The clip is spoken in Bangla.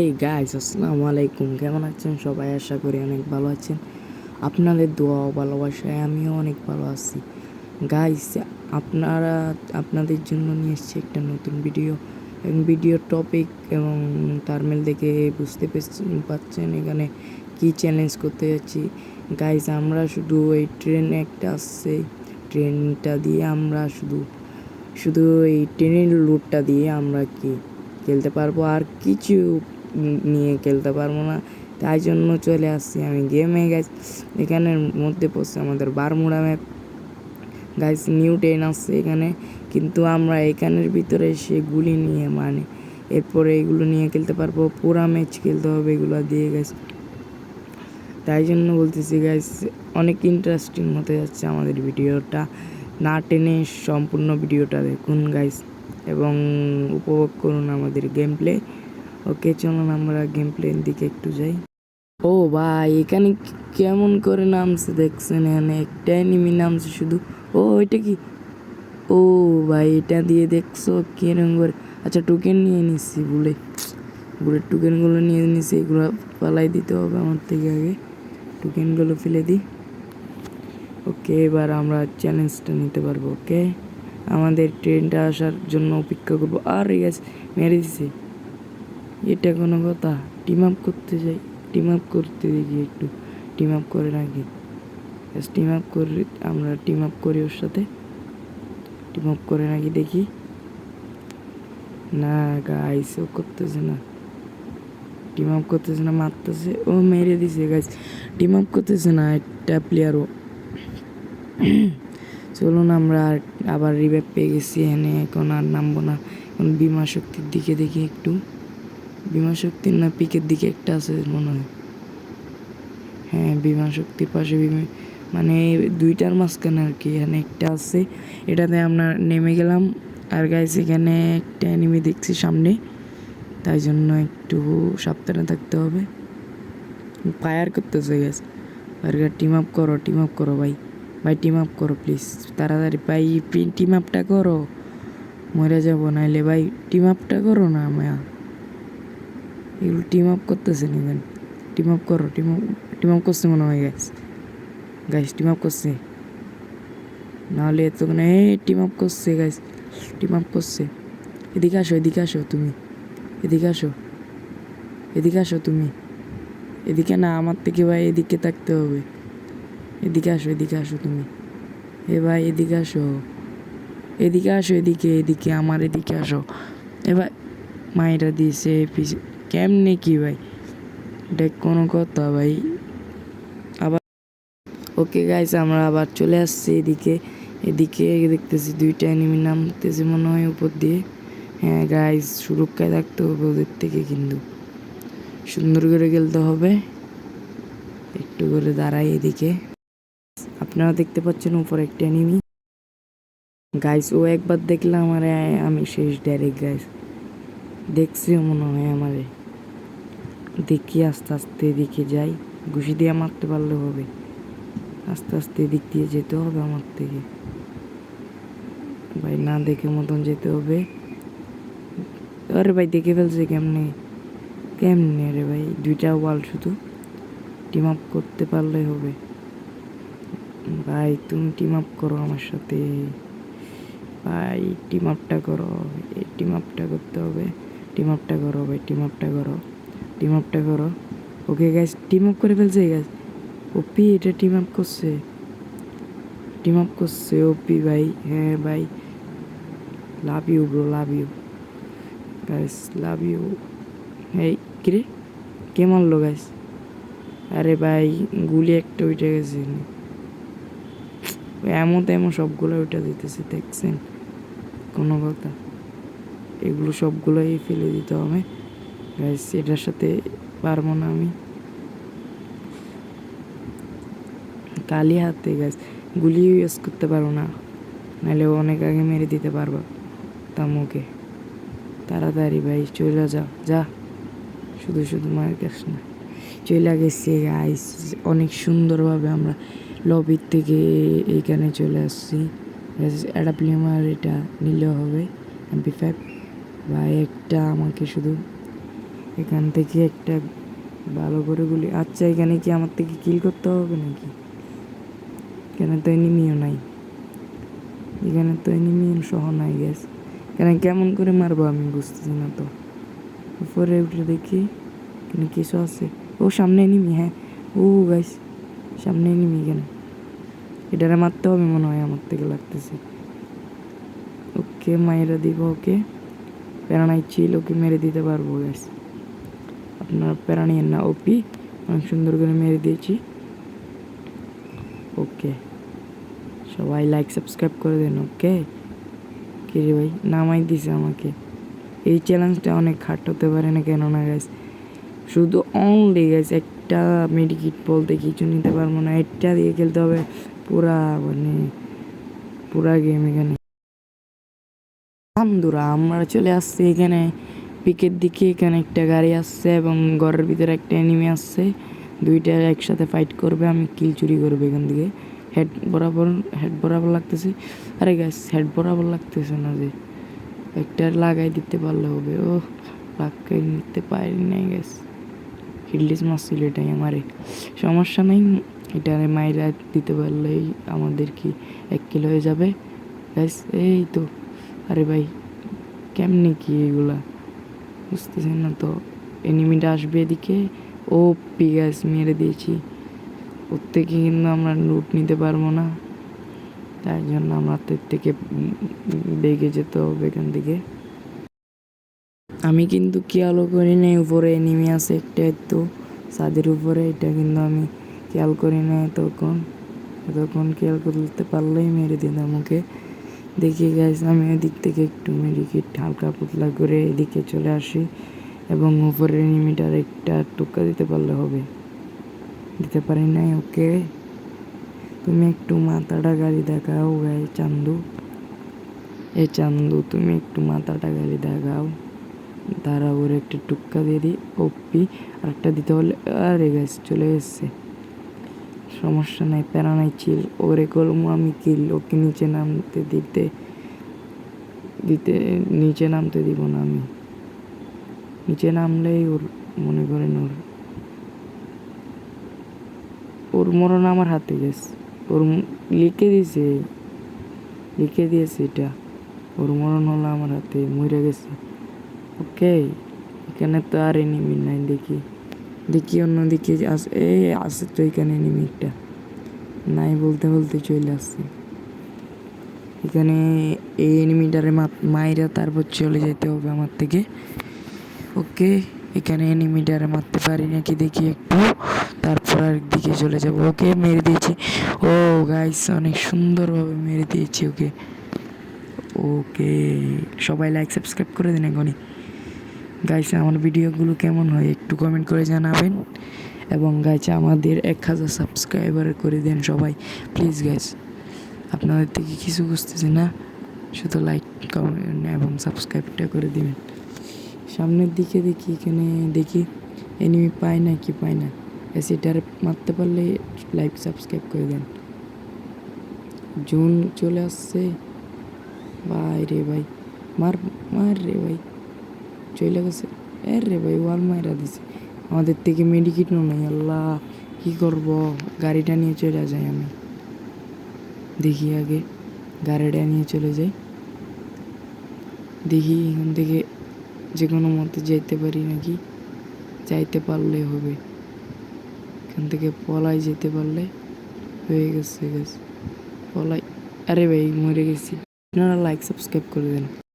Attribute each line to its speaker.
Speaker 1: এই গাইস আসসালামু আলাইকুম। কেমন আছেন সবাই? আশা করি অনেক ভালো আছেন। আপনাদের দোয়া ও ভালোবাসায় আমিও অনেক ভালো আছি। গাইস আপনারা, আপনাদের জন্য নিয়ে এসেছি একটা নতুন ভিডিও এবং ভিডিওর টপিক এবং তারমেল দেখে বুঝতে পেরেছেন- এখানে কি চ্যালেঞ্জ করতে যাচ্ছি। গাইস আমরা শুধু এই ট্রেন একটা আসছে ট্রেনটা দিয়ে আমরা শুধু শুধু এই ট্রেনের লুটটা দিয়ে আমরা কি খেলতে পারব? আর কিছু নিয়ে খেলতে পারব না। তাই জন্য চলে আসছি আমি গেমে গেছি এখানের মধ্যে পড়ছে আমাদের Bermuda map guys new train আসছে এখানে। কিন্তু আমরা এখানের ভিতরে সে গুলি নিয়ে মানে এরপরে এগুলো নিয়ে খেলতে পারব। পুরা ম্যাচ খেলতে হবে এগুলো দিয়ে গেছে তাই জন্য বলতেছি গাইস অনেক ইন্টারেস্টিং হতে যাচ্ছে আমাদের ভিডিওটা। না টেনে সম্পূর্ণ ভিডিওটা দেখুন গাইস এবং উপভোগ করুন আমাদের গেম প্লে ওকে, চলুন আমরা গেম প্লের দিকে একটু যাই। ও ভাই, এখানে কেমন করে নামছে দেখছেন? এখানে একটা এনিমি নামছে শুধু। ও, এটা কি? ও ভাই, এটা দিয়ে দেখছ কিরম করে? আচ্ছা টোকেন নিয়ে নিচ্ছি বলে। বলে টোকেনগুলো নিয়ে নিচ্ছি এগুলো পালাই দিতে হবে আমার থেকে আগে। টোকেনগুলো ফেলে দিই। ওকে, এবার আমরা চ্যালেঞ্জটা নিতে পারব, ওকে? আমাদের ট্রেনটা আসার জন্য অপেক্ষা করব। আর গ্যাস মেরে দিছে। এটা কোনো কথা। টিম আপ করতে যাই টিম আপ করতে দেখি একটু। টিম আপ করে নাকি? টিম আপ করে, আমরা টিম আপ করি ওর সাথে। টিম আপ করে নাকি দেখি। না গাইস ও করতেছে না। টিম আপ করতেছে না, মারতেছে। ও মেরে দিছে গাইস টিম আপ করতেছে না একটা প্লেয়ারও চলুন আমরা আবার রিভাইভ পেয়ে গেছি। এনে এখন আর নামবো না। এখন বিমা শক্তির দিকে দেখি একটু। বিমা শক্তির না পিকের দিকে একটা আছে মনে হয়। হ্যাঁ বিমা শক্তির পাশে বিমা মানে দুইটার মাঝখানে আর কি, এখানে একটা আছে। এটাতে আমরা নেমে গেলাম। আর গাইস এখানে একটা এনিমি দেখছি সামনে। তাই জন্য একটু সাবধানে থাকতে হবে। ফায়ার করতেছে গ্যাস আর টিম আপ করো টিম আপ করো ভাই। ভাই টিম আপ করো প্লিজ তাড়াতাড়ি ভাই টিম আপটা করো। মরে যাব, নাইলে ভাই টিম আপটা করো না, মায়া। এগুলো টিম আপ করতেছে নিবেন টিম আপ করো টিম আপ টিম আপ করছে মনে হয় গ্যাস গাইস টিম আপ করছে। নাহলে এতক্ষণে টিম আপ করছে গাইস টিম আপ করছে। এদিকে আসো এদিকে আসো তুমি। এদিকে আসো। এদিকে আসো তুমি। এদিকে না, আমার থেকে ভাই এদিকে থাকতে হবে। এদিকে আসো এদিকে আসো তুমি। এ ভাই, এদিকে আসো। এদিকে আসো, এদিকে এদিকে, আমার এদিকে আসো। এ ভাই মায়েরা দিয়েছে, পিছে কেমনে কি ভাই? এটা কোনো কথা ভাই। আবার ওকে গাইস আমরা আবার চলে আসছি এদিকে। এদিকে দেখতেছি দুইটা এনিমি নামতেছে মনে হয় উপর দিয়ে। হ্যাঁ গাইস সুরক্ষায় থাকতে হবে ওদের থেকে কিন্তু। সুন্দর করে খেলতে হবে। একটু করে দাঁড়াই এদিকে। আপনারা দেখতে পাচ্ছেন উপরে একটা এনিমি গাইস ও একবার দেখলে আমার আমি শেষ ডাইরেক্ট গাইস দেখছিও মনে হয় আমারে। দেখি, আস্তে আস্তে এদিকে যাই। ঘুষি দিয়ে মারতে পারলে হবে। আস্তে আস্তে এদিক দিয়ে যেতে হবে আমার থেকে। ভাই, না দেখে মতন যেতে হবে। আরে ভাই, দেখে ফেলছে কেমনে? কেমনে রে ভাই? দুইটা ওয়াল শুধু। টিম আপ করতে পারলে হবে। ভাই, তুমি টিম আপ করো আমার সাথে। ভাই টিম আপটা করো। এই টিম আপটা করতে হবে। টিম আপটা করো ভাই টিম আপটা করো। টিম আপটা করো। ওকে গ্যাস টিম আপ করে ফেলছে গ্যাস ওপি এটা টিম আপ করছে। টিম আপ করছে ওপি ভাই। হ্যাঁ ভাই। Love you bro love you guys love you এই, কিরে? কে মারলো গাইস আরে ভাই, গুলি একটা উঠে গেছে। এমন তেমন সবগুলো উঠে দিতেছে, দেখছেন? কোনো কথা। এগুলো সবগুলোই ফেলে দিতে হবে। গাইস এটার সাথে পারব না আমি। কালি হাতে গাছ গুলি ইউজ করতে পারব না। নাহলে অনেক আগে মেরে দিতে পারব তামুকে। তাড়াতাড়ি, ভাই, চলে যা যা। শুধু শুধু মায়ের কাছে না। চলে গেছে গাইস অনেক সুন্দরভাবে আমরা লবির থেকে এইখানে চলে আসছি। একটা প্লেমার এটা নিলেও হবে এমপি ফাইভ ভাই, একটা আমাকে শুধু এখান থেকে একটা ভালো করে গুলি। আচ্ছা এখানে কি আমার থেকে কিল করতে হবে নাকি? এখানে তো এনিমিও নাই। এখানে তো এনিমিও সহ নাই গ্যাস এখানে কেমন করে মারবো আমি বুঝতেছি না তো। উপরে উঠে দেখি, এখানে কিছু আছে। ও, সামনে এনিমি হ্যাঁ। ও গাইস সামনে এনিমি এখানে। এটারে মারতে হবে মনে হয় আমার থেকে লাগতেছে। ওকে মায়েরা দিব, ওকে। প্যারানাই চিল ওকে মেরে দিতে পারব গ্যাস আপনার প্যারানিয়ের না ওপি অনেক সুন্দর করে মেরে দিয়েছি। ওকে সবাই লাইক সাবস্ক্রাইব করে দেন ওকে কে রে ভাই, নামাই দিছে আমাকে। এই চ্যালেঞ্জটা অনেক খাট হতে পারে না কেন না গাইস শুধু অনলি গাইস একটা মেডিকিট বলতে কিছু নিতে পারব না, একটা দিয়ে খেলতে হবে পুরা মানে পুরা গেম এখানে। আমরা চলে আসছি এখানে। পিকের দিকে এখানে একটা গাড়ি আসছে এবং ঘরের ভিতরে একটা এনিমি আসছে। দুইটা একসাথে ফাইট করবে, আমি কিল চুরি করব এখান থেকে। হেড বরাবর হেড বরাবর লাগতেছে। আরে গ্যাস হেড বরাবর লাগতেছে না যে। একটা লাগাই দিতে পারলে হবে। ও লাগাই নিতে পারি নাই গ্যাস হিল্ডিস মারছিল এটাই আমারে। সমস্যা নেই, এটারে মাইরা দিতে পারলেই আমাদের কি এক কিলো হয়ে যাবে? গ্যাস এই তো। আরে ভাই, কেমনে কি এগুলা? বুঝতেছেন না তো? এনিমিটা আসবে এদিকে? ও পি গ্যাস মেরে দিয়েছি। ওর থেকে কিন্তু আমরা লুট নিতে পারব না। তাই জন্য আমাদের থেকে বেগে যেতে এখান থেকে। আমি কিন্তু খেয়াল করি নাই, উপরে এনিমি আছে একটা তো ছাদের উপরে, এটা কিন্তু আমি খেয়াল করি নাই তখন তখন খেয়াল করতে পারলেই মেরে দিতাম ওকে। দেখি গাইস আমি এদিক থেকে একটু মেডিকেট হালকা পুতলা করে এদিকে চলে আসি এবং উপরের এনিমিটার একটা টুকা দিতে পারলে হবে। দিতে পারি নাই, ওকে। তুমি একটু মাথাটা গাড়ি দেখাও গাই চান্দু। এ চান্দু, তুমি একটু মাথাটা গাড়ি দেখাও। তারা ওর একটা টুক্কা দিয়ে দিই। ওপি আর একটা দিতে হলে, আরে গাছ চলে এসছে। সমস্যা নাই, প্যারা নাই ওরে কলমো আমি কিল ওকে নিচে নামতে দিতে দিতে, নিচে নামতে দিব না আমি। নিচে নামলেই ওর মনে করেন ওর ওর মরণ আমার হাতে গেছে। ওর লিখে দিয়েছে লিখে দিয়েছে এটা। ওর মরণ হলো আমার হাতে মরে গেছে। ওকে, এখানে তো আর এনিমি নাই দেখি। দেখি অন্যদিকে আস, এই আসে তো এখানে এনিমিটা নাই বলতে বলতে চলে আসছে। এখানে এই এনিমিটারে মাইরা তারপর চলে যেতে হবে আমার থেকে। ওকে, এখানে এনিমিটারে মারতে পারি নাকি দেখি একটু। তারপর আর দিকে চলে যাব। ওকে, মেরে দিয়েছি। ও গাইস অনেক সুন্দরভাবে মেরে দিয়েছি, ওকে। ওকে, সবাই লাইক সাবস্ক্রাইব করে দিন, এখনই। গাইস, আমার ভিডিওগুলো কেমন হয় একটু কমেন্ট করে জানাবেন। এবং গাইস, আমাদের এক হাজার সাবস্ক্রাইবার করে দেন সবাই। প্লিজ গাইস আপনাদের থেকে কিছু বুঝতেছি না। শুধু লাইক কমেন্ট এবং সাবস্ক্রাইবটা করে দিবেন। সামনের দিকে দেখি, এখানে দেখি এনিমি পায় না কি পায় না। সেটার মারতে পারলে লাইক সাবস্ক্রাইব করে দেন। জুন চলে আসছে। ভাই রে ভাই, মার মার রে ভাই। চলে গেছে। এর রে ভাই, ওয়াল মাইরা দিছে। আমাদের থেকে মেডিকিটও নাই, আল্লাহ, কি করব? গাড়িটা নিয়ে চলে যাই আমি। দেখি আগে গাড়িটা নিয়ে চলে যাই। দেখি এখান থেকে যে কোনো মতে যেতে পারি নাকি? যাইতে পারলে হবে। এখান থেকে পলাই যেতে পারলে হয়ে গেছে গেছে পলাই। আরে ভাই, মরে গেছি। আপনারা লাইক সাবস্ক্রাইব করে দেন।